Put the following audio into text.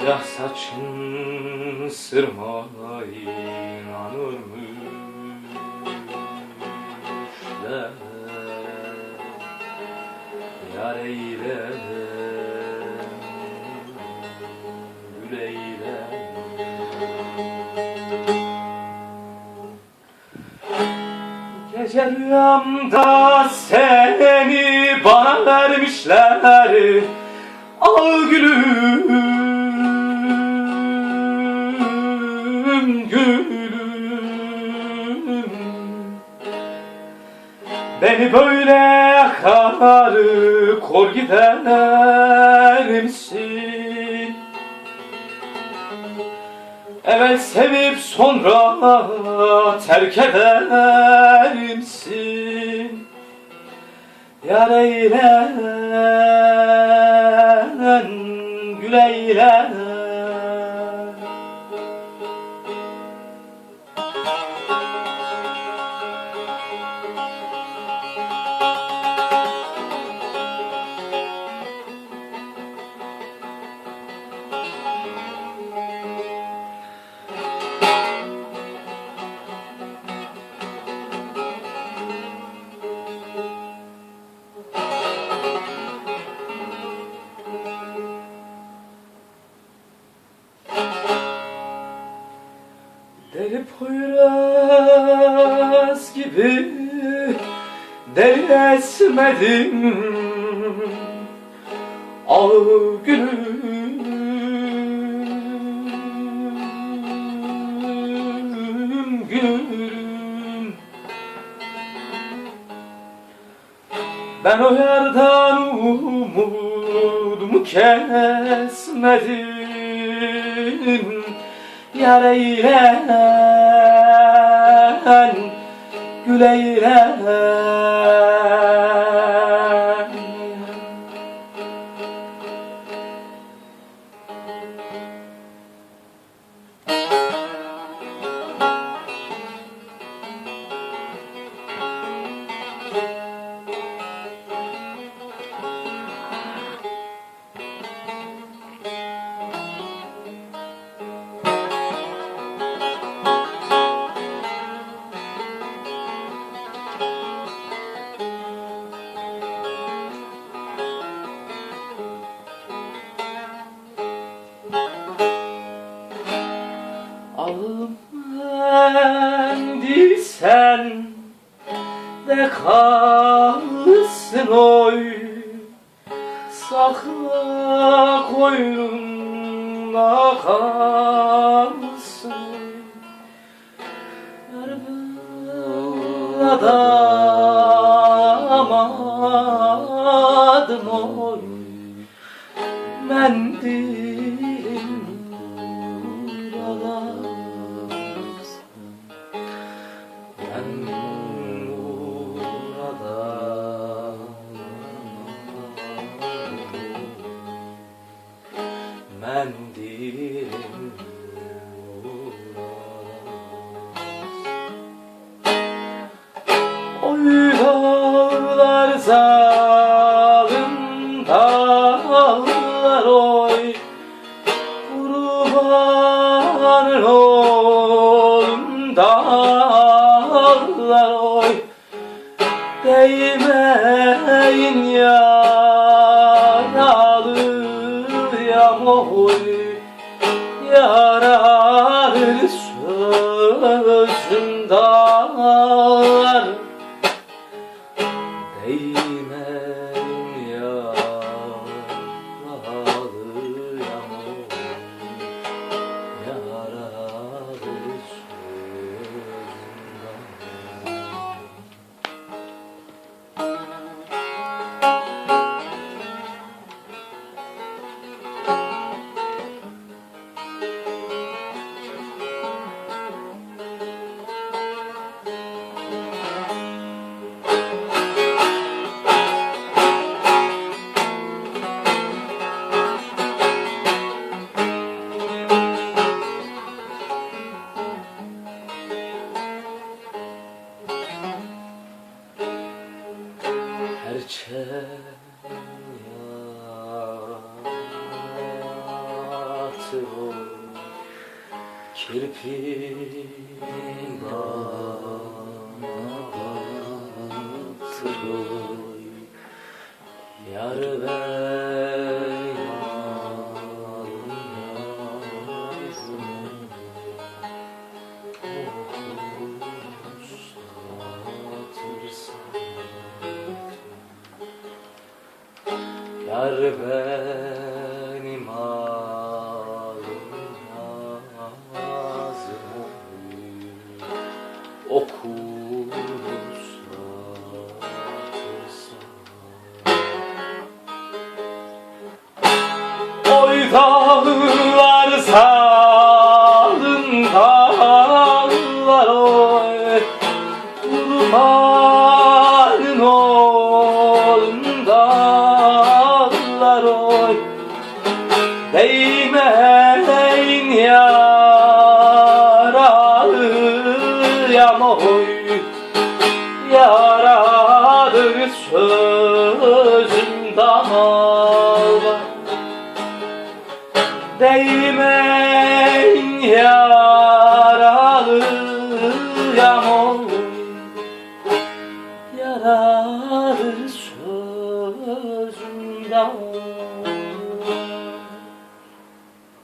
Siyah saçın sırma inanırmış der Yar eyle Gül eyle. Gece rüyamda seni bana vermişler Al gülüm, gülüm Beni böyle yakarı kor gider misin? Evvel sevip sonra terk eder misin? Yar eylen, gül eylen Poyraz gibi deli esmedim Al gülüm. Ben o yardan umudumu kesmedim. Yar eylen, gül kalsın oy. Sakla koynunda kalsın adamadım oy. Mendilim zalim dağlar oy Kurbanın oğlum dağlar oy. Değmeyin yaralıyam oy Yaralı sözüm dağlar geçer hayatım Kirpin bana battı Arve 감당 없는